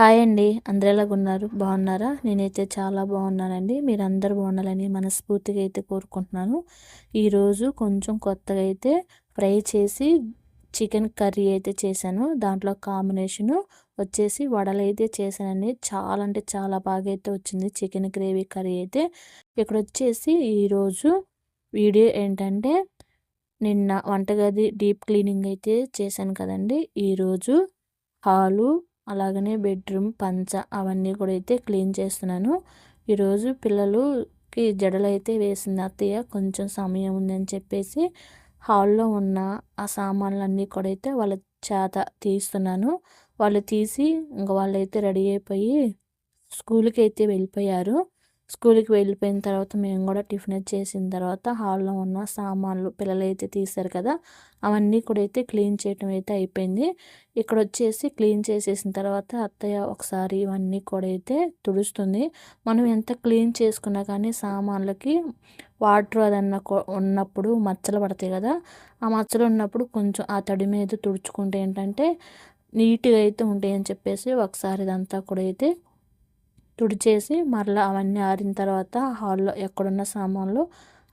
Hi అండి. అందరు ఎలాగున్నారు బాగున్నారా? నేనైతే చాలా బాగున్నానండి. మీరు అందరు బాగుండాలని మనస్ఫూర్తిగా అయితే కోరుకుంటున్నాను. ఈరోజు కొంచెం కొత్తగా అయితే ఫ్రై చేసి చికెన్ కర్రీ అయితే చేశాను. దాంట్లో కాంబినేషను వచ్చేసి వడలు అయితే చేశానండి. చాలా అంటే చాలా బాగా అయితే వచ్చింది చికెన్ గ్రేవీ కర్రీ అయితే. ఇక్కడ వచ్చేసి ఈరోజు వీడియో ఏంటంటే నిన్న వంటగది డీప్ క్లీనింగ్ అయితే చేశాను కదండి. ఈరోజు హాలు అలాగనే బెడ్రూమ్ పంచ అవన్నీ కూడా అయితే క్లీన్ చేస్తున్నాను. ఈరోజు పిల్లలుకి జడలు అయితే వేసింది అత్తయ్య కొంచెం సమయం ఉందని చెప్పేసి హాల్లో ఉన్న ఆ సామాన్లన్నీ కూడా అయితే వాళ్ళ చేత తీస్తున్నాను. వాళ్ళు తీసి ఇంకా వాళ్ళైతే రెడీ అయిపోయి స్కూల్కి అయితే వెళ్ళిపోయారు. స్కూల్కి వెళ్ళిపోయిన తర్వాత మేము కూడా టిఫిన్ చేసిన తర్వాత హాల్లో ఉన్న సామాన్లు పిల్లలు అయితే తీశారు కదా అవన్నీ కూడా అయితే క్లీన్ చేయటం అయితే అయిపోయింది. ఇక్కడ వచ్చేసి క్లీన్ చేసేసిన తర్వాత అత్తయ్య ఒకసారి ఇవన్నీ కూడా అయితే తుడుస్తుంది. మనం ఎంత క్లీన్ చేసుకున్నా కానీ సామాన్లకి వాటర్ అదన్న ఉన్నప్పుడు మచ్చలు పడతాయి కదా ఆ మచ్చలు ఉన్నప్పుడు కొంచెం ఆ తడి మీద తుడుచుకుంటే ఏంటంటే నీట్గా అయితే ఉంటాయని చెప్పేసి ఒకసారి ఇదంతా కూడా అయితే తుడిచేసి మరలా అవన్నీ ఆరిన తర్వాత హాల్లో ఎక్కడున్న సామాన్లు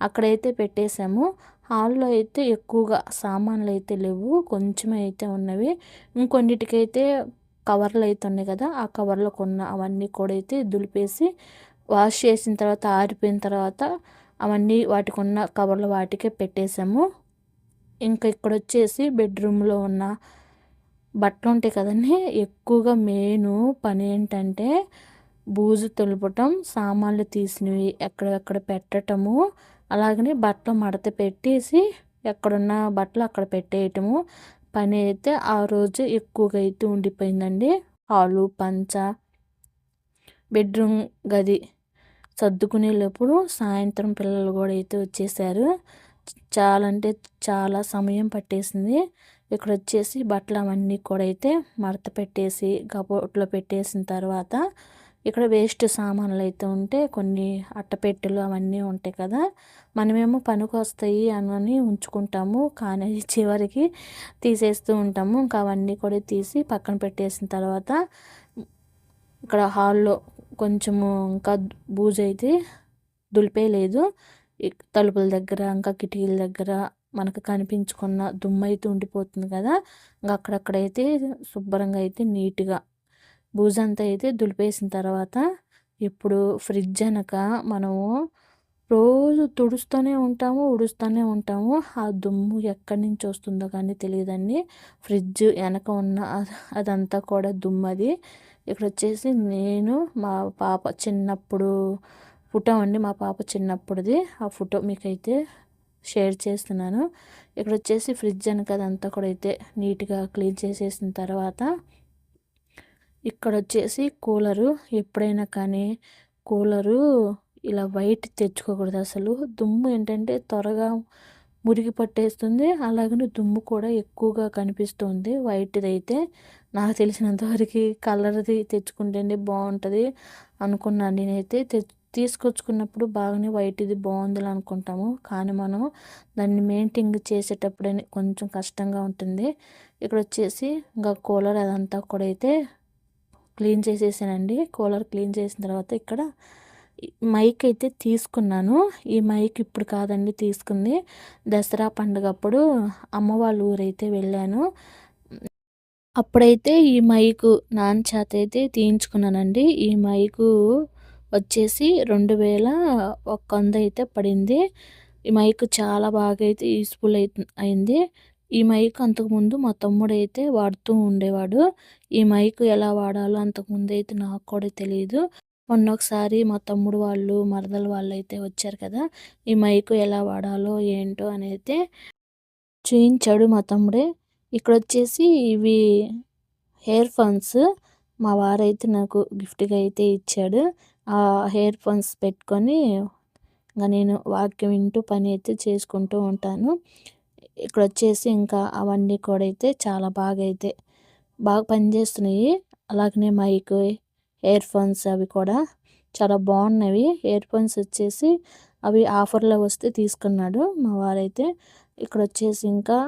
అక్కడైతే పెట్టేసాము హాల్లో అయితే ఎక్కువగా సామాన్లు అయితే లేవు. కొంచెం అయితే ఉన్నవి. ఇంకొన్నిటికైతే కవర్లు అయితే ఉన్నాయి కదా ఆ కవర్లో కొన్న అవన్నీ కూడా అయితే దులిపేసి వాష్ చేసిన తర్వాత ఆరిపోయిన తర్వాత అవన్నీ వాటికి ఉన్న కవర్లు వాటికే పెట్టేసాము ఇంకా ఇక్కడ వచ్చేసి బెడ్రూమ్లో ఉన్న బట్టలు ఉంటాయి కదండి ఎక్కువగా మెయిన్ పని ఏంటంటే బూజు తులపటం సామాన్లు తీసినవి ఎక్కడెక్కడ పెట్టటము అలాగనే బట్టలు మడత పెట్టేసి ఎక్కడున్న బట్టలు అక్కడ పెట్టేయటము. పని అయితే ఆ రోజు ఎక్కువగా అయితే ఉండిపోయిందండి. హాలు పంచ బెడ్రూమ్ గది సర్దుకునేటప్పుడు సాయంత్రం పిల్లలు కూడా అయితే వచ్చేసారు. చాలా అంటే చాలా సమయం పట్టేసింది. ఇక్కడ వచ్చేసి బట్టలు అవన్నీ కూడా అయితే మడత పెట్టేసి కబోర్డ్లో పెట్టేసిన తర్వాత ఇక్కడ వేస్ట్ సామాన్లు అయితే ఉంటే కొన్ని అట్టపెట్టెలు అవన్నీ ఉంటాయి కదా మనమేమో పనికి వస్తాయి అని ఉంచుకుంటాము. కానీ చివరికి తీసేస్తూ ఉంటాము. ఇంకా అవన్నీ కూడా తీసి పక్కన పెట్టేసిన తర్వాత ఇక్కడ హాల్లో కొంచెము ఇంకా బూజు అయితే దులిపేయలేదు తలుపుల దగ్గర ఇంకా కిటికీల దగ్గర మనకు కనిపించుకున్న దుమ్ము అయితే ఉండిపోతుంది కదా ఇంకా అక్కడక్కడైతే శుభ్రంగా అయితే నీట్గా భూజంతా అయితే దులిపేసిన తర్వాత ఇప్పుడు ఫ్రిడ్జ్ అనక మనము రోజు తుడుస్తూనే ఉంటాము ఉడుస్తూనే ఉంటాము. ఆ దుమ్ము ఎక్కడి నుంచి వస్తుందో కానీ తెలియదండి. ఫ్రిడ్జ్ వెనక ఉన్న అదంతా కూడా దుమ్ము అది ఇక్కడ వచ్చేసి నేను మా పాప చిన్నప్పుడు ఫోటో అండి మా పాప చిన్నప్పుడుది. ఆ ఫోటో మీకైతే షేర్ చేస్తున్నాను. ఇక్కడ వచ్చేసి ఫ్రిడ్జ్ వెనక అదంతా కూడా అయితే నీట్గా క్లీన్ చేసేసిన తర్వాత ఇక్కడ వచ్చేసి కూలరు. ఎప్పుడైనా కానీ కూలరు ఇలా వైట్ తెచ్చుకోకూడదు అసలు. దుమ్ము ఏంటంటే త్వరగా మురిగి పట్టేస్తుంది. అలాగనే దుమ్ము కూడా ఎక్కువగా కనిపిస్తుంది వైట్ది అయితే నాకు తెలిసినంతవరకు కలర్ది తెచ్చుకుంటే బాగుంటుంది అనుకున్నాను నేనైతే. తె తీసుకొచ్చుకున్నప్పుడు బాగానే వైట్ది బాగుంది అనుకుంటాము. కానీ మనం దాన్ని మెయింటైన్ చేసేటప్పుడు కొంచెం కష్టంగా ఉంటుంది. ఇక్కడ వచ్చేసి ఇంకా కూలర్ అదంతా కూడా అయితే క్లీన్ చేసేసానండి. కూలర్ క్లీన్ చేసిన తర్వాత ఇక్కడ మైక్ అయితే తీసుకున్నాను. ఈ మైక్ ఇప్పుడు కాదండి తీసుకుంది. దసరా పండుగ అప్పుడు అమ్మ వాళ్ళ ఊరైతే వెళ్ళాను. అప్పుడైతే ఈ మైకు నాన్న చేత అయితే తీయించుకున్నానండి. ఈ మైకు వచ్చేసి రెండు వేల ఒక వంద అయితే పడింది. ఈ మైక్ చాలా బాగా అయితే యూస్ఫుల్ అయితే అయింది. ఈ మైక్ అంతకుముందు మా తమ్ముడు అయితే వాడుతూ ఉండేవాడు. ఈ మైక్ ఎలా వాడాలో అంతకుముందు అయితే నాకు కూడా తెలియదు మొన్న ఒకసారి మా తమ్ముడు వాళ్ళు మరదల వాళ్ళు అయితే వచ్చారు కదా ఈ మైక్ ఎలా వాడాలో ఏంటో అనేది చూయించాడు మా తమ్ముడే. ఇక్కడ వచ్చేసి ఇవి హెయిర్ ఫోన్స్ మా వారైతే నాకు గిఫ్ట్గా అయితే ఇచ్చాడు. ఆ హెయిర్ ఫోన్స్ పెట్టుకొని ఇంకా నేను వాక్యం వింటూ పని అయితే చేసుకుంటూ ఉంటాను. ఇక్కడ వచ్చేసి ఇంకా అవన్నీ కూడా అయితే చాలా బాగా అయితే బాగా పనిచేస్తున్నాయి. అలాగనే మైక్ ఇయర్ ఫోన్స్ అవి కూడా చాలా బాగున్నవి ఇయర్ ఫోన్స్ వచ్చేసి అవి ఆఫర్లో వస్తే తీసుకున్నాడు మా వారైతే. ఇక్కడ వచ్చేసి ఇంకా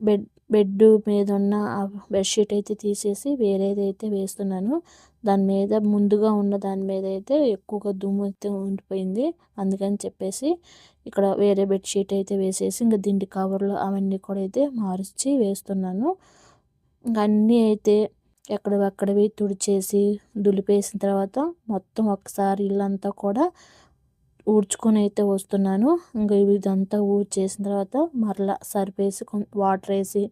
బెడ్ బెడ్ మీద ఉన్న బెడ్షీట్ అయితే తీసేసి వేరేదైతే వేస్తున్నాను. దాని మీద ముందుగా ఉన్న దాని మీద అయితే ఎక్కువగా దుమ్ము అయితే ఉండిపోయింది. అందుకని చెప్పేసి ఇక్కడ వేరే బెడ్షీట్ అయితే వేసేసి ఇంకా దిండి కవర్లు అవన్నీ కూడా అయితే మార్చి వేస్తున్నాను. ఇంకా అన్నీ అయితే ఎక్కడవి తుడిచేసి దులిపేసిన తర్వాత మొత్తం ఒకసారి ఇల్లంతా కూడా ఊడ్చుకొని అయితే వస్తున్నాను. ఇంకా ఇదంతా ఊడ్చేసిన తర్వాత మరలా సరిపేసి వాటర్ వేసి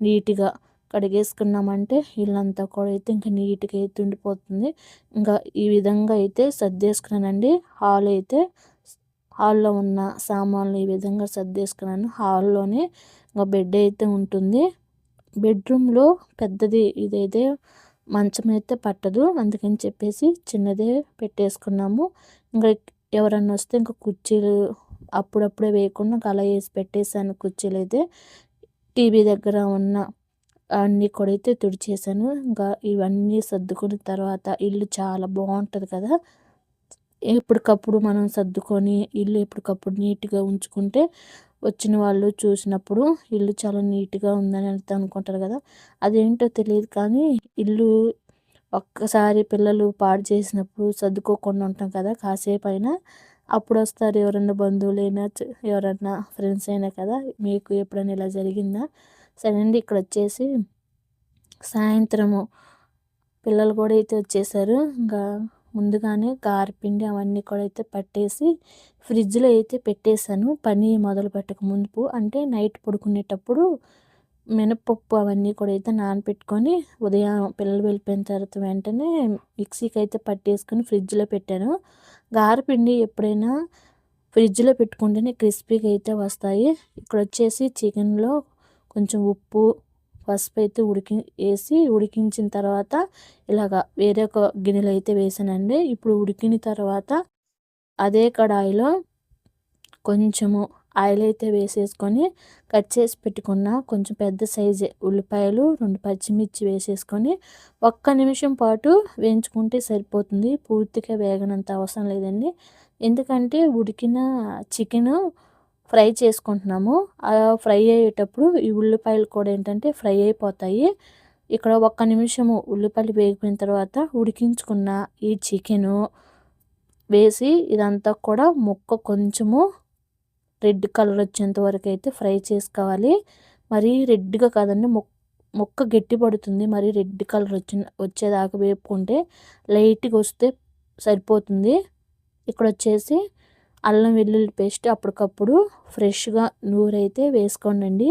నీట్గా కడిగేసుకున్నామంటే ఇల్లంతా కూడా అయితే ఇంకా నీట్గా అయితే ఉండిపోతుంది. ఇంకా ఈ విధంగా అయితే సర్దేసుకున్నానండి. హాల్ అయితే హాల్లో ఉన్న సామాన్లు ఈ విధంగా సర్దేసుకున్నాను. హాల్లోనే ఇంకా బెడ్ అయితే ఉంటుంది. బెడ్రూమ్లో పెద్దది ఇదైతే మంచం అయితే పట్టదు. అందుకని చెప్పేసి చిన్నదే పెట్టేసుకున్నాము. ఇంకా ఎవరన్నా వస్తే ఇంకా కుర్చీలు అప్పుడప్పుడే వేయకుండా అలా వేసి పెట్టేశాను కుర్చీలు అయితే టీవీ దగ్గర ఉన్న అన్నీ కూడా అయితే తుడిచేసాను. ఇంకా ఇవన్నీ సర్దుకున్న తర్వాత ఇల్లు చాలా బాగుంటుంది కదా. ఎప్పటికప్పుడు మనం సర్దుకొని ఇల్లు ఎప్పటికప్పుడు నీట్గా ఉంచుకుంటే వచ్చిన వాళ్ళు చూసినప్పుడు ఇల్లు చాలా నీట్గా ఉందని అనుకుంటారు కదా. అదేంటో తెలియదు కానీ ఇల్లు ఒక్కసారి పిల్లలు పాడు చేసినప్పుడు సర్దుకోకుండా ఉంటాం కదా కాసేపు అయినా అప్పుడు వస్తారు ఎవరన్నా బంధువులైనా ఎవరన్నా ఫ్రెండ్స్ అయినా కదా. మీకు ఎప్పుడైనా ఇలా జరిగిందా? సరే అండి ఇక్కడ వచ్చేసి సాయంత్రము పిల్లలు కూడా అయితే వచ్చేసారు. ఇంకా ముందుగానే కారపిండి అవన్నీ కూడా అయితే పట్టేసి ఫ్రిడ్జ్లో అయితే పెట్టేశాను. పని మొదలు పెట్టక ముందు అంటే నైట్ పడుకునేటప్పుడు మినపప్పు అవన్నీ కూడా అయితే నానపెట్టుకొని ఉదయం పిల్లలు వెళ్ళిపోయిన తర్వాత వెంటనే మిక్సీకి అయితే పట్టేసుకొని ఫ్రిడ్జ్లో పెట్టాను. గారపిండి ఎప్పుడైనా ఫ్రిడ్జ్లో పెట్టుకుంటేనే క్రిస్పీగా అయితే వస్తాయి. ఇక్కడ వచ్చేసి చికెన్లో కొంచెం ఉప్పు పసుపు అయితే ఉడికి వేసి ఉడికించిన తర్వాత ఇలాగ వేరే ఒక గిన్నెలో అయితే వేసానండి. ఇప్పుడు ఉడికిన తర్వాత అదే కడాయిలో కొంచెము ఆయిల్ అయితే వేసేసుకొని కట్ చేసి పెట్టుకున్న కొంచెం పెద్ద సైజే ఉల్లిపాయలు రెండు పచ్చిమిర్చి వేసేసుకొని ఒక్క నిమిషం పాటు వేయించుకుంటే సరిపోతుంది. పూర్తిగా వేగనంత అవసరం లేదండి. ఎందుకంటే ఉడికిన చికెను ఫ్రై చేసుకుంటున్నాము. ఫ్రై అయ్యేటప్పుడు ఈ ఉల్లిపాయలు కూడా ఏంటంటే ఫ్రై అయిపోతాయి. ఇక్కడ ఒక్క నిమిషము ఉల్లిపాయలు వేగిపోయిన తర్వాత ఉడికించుకున్న ఈ చికెను వేసి ఇదంతా కూడా ముక్క కొంచెము రెడ్ కలర్ వచ్చేంత వరకు అయితే ఫ్రై చేసుకోవాలి. మరీ రెడ్గా కాదండి మొక్క ముక్క గట్టి పడుతుంది. మరి రెడ్ కలర్ వచ్చి వచ్చేదాకా వేపుకుంటే లైట్గా వస్తే సరిపోతుంది. ఇక్కడ వచ్చేసి అల్లం వెల్లుల్లి పేస్ట్ అప్పటికప్పుడు ఫ్రెష్గా నూరైతే వేసుకోండి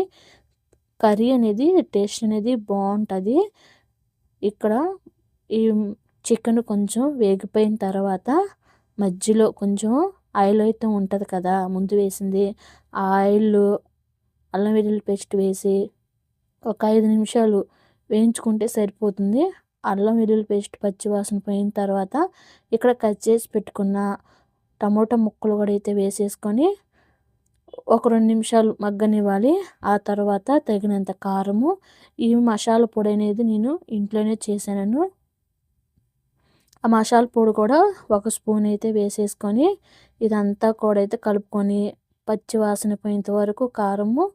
కర్రీ అనేది టేస్ట్ అనేది బాగుంటుంది. ఇక్కడ ఈ చికెన్ కొంచెం వేగిపోయిన తర్వాత మధ్యలో కొంచెం ఆయిల్ అయితే ఉంటుంది కదా ముందు వేసింది. ఆ ఆయిల్ అల్లం వెల్లుల్లి పేస్ట్ వేసి ఒక ఐదు నిమిషాలు వేయించుకుంటే సరిపోతుంది. అల్లం వెల్లుల్లి పేస్ట్ పచ్చివాసన పోయిన తర్వాత ఇక్కడ కట్ చేసి పెట్టుకున్న టమోటా ముక్కలు కూడా అయితే వేసేసుకొని ఒక రెండు నిమిషాలు మగ్గనివ్వాలి. ఆ తర్వాత తగినంత కారము ఈ మసాలా పొడి అనేది నేను ఇంట్లోనే చేశాను. ఆ మసాలా పొడి కూడా ఒక స్పూన్ అయితే వేసేసుకొని ఇదంతా కూడా అయితే కలుపుకొని పచ్చి వాసన పోయేంత వరకు కారము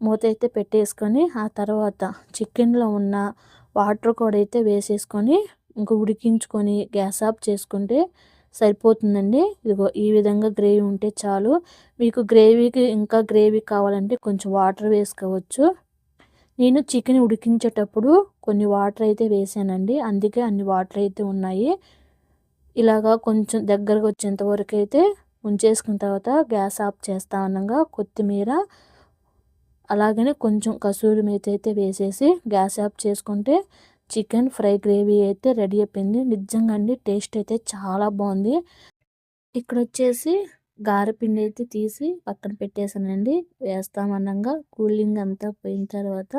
మూత అయితే పెట్టేసుకొని ఆ తర్వాత చికెన్లో ఉన్న వాటర్ కూడా అయితే వేసేసుకొని ఇంకా ఉడికించుకొని గ్యాస్ ఆఫ్ చేసుకుంటే సరిపోతుందండి. ఇదిగో ఈ విధంగా గ్రేవీ ఉంటే చాలు. మీకు గ్రేవీకి ఇంకా గ్రేవీ కావాలంటే కొంచెం వాటర్ వేసుకోవచ్చు. నేను చికెన్ ఉడికించేటప్పుడు కొన్ని వాటర్ అయితే వేసానండి. అందుకే అన్ని వాటర్ అయితే ఉన్నాయి. ఇలాగా కొంచెం దగ్గరకు వచ్చేంత వరకు అయితే ఉంచేసుకున్న తర్వాత గ్యాస్ ఆఫ్ చేస్తా ఉండగా కొత్తిమీర అలాగనే కొంచెం కసూరి మేత అయితే వేసేసి గ్యాస్ ఆఫ్ చేసుకుంటే చికెన్ ఫ్రై గ్రేవీ అయితే రెడీ అయిపోయింది. నిజంగా అండి టేస్ట్ అయితే చాలా బాగుంది. ఇక్కడ వచ్చేసి గారెపిండి అయితే తీసి పక్కన పెట్టేసానండి వేస్తామన్నంగా కూలింగ్ అంతా పోయిన తర్వాత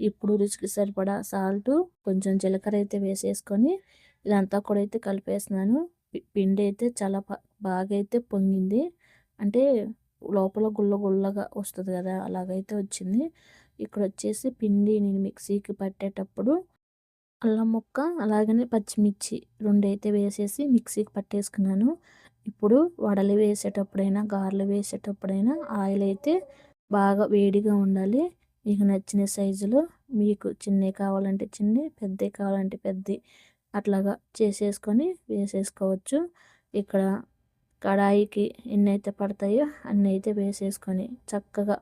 ఇప్పుడు రుచికి సరిపడా సాల్ట్ కొంచెం జీలకర్ర అయితే వేసేసుకొని ఇదంతా కూడా అయితే కలిపేస్తున్నాను. పిండి అయితే చాలా బాగా అయితే పొంగింది. అంటే లోపల గుల్ల గుల్లగా వస్తుంది కదా అలాగైతే వచ్చింది. ఇక్కడ వచ్చేసి పిండి నేను మిక్సీకి పట్టేటప్పుడు అల్లం ముక్క అలాగనే పచ్చిమిర్చి రెండు అయితే వేసేసి మిక్సీకి పట్టేసుకున్నాను. ఇప్పుడు వడలు వేసేటప్పుడైనా గారెలు వేసేటప్పుడైనా ఆయిల్ అయితే బాగా వేడిగా ఉండాలి. మీకు నచ్చిన సైజులో మీకు చిన్నవి కావాలంటే చిన్న పెద్దవి కావాలంటే పెద్దవి అట్లాగా చేసేసుకొని వేసేసుకోవచ్చు. ఇక్కడ కడాయికి ఎన్ని అయితే పడతాయో అన్నీ అయితే వేసేసుకొని చక్కగా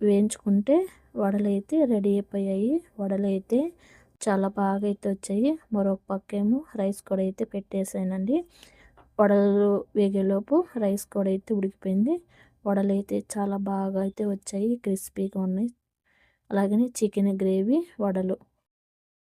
వేయించుకుంటే వడలు అయితే రెడీ అయిపోయాయి. వడలు అయితే చాలా బాగా అయితే వచ్చాయి. మరొక పక్కేమో రైస్ కూడా అయితే పెట్టేసానండి. వడలు వేగేలోపు రైస్ కూడా అయితే ఉడికిపోయింది. వడలు అయితే చాలా బాగా అయితే వచ్చాయి. క్రిస్పీగా ఉన్నాయి. అలాగనే చికెన్ గ్రేవీ వడలు.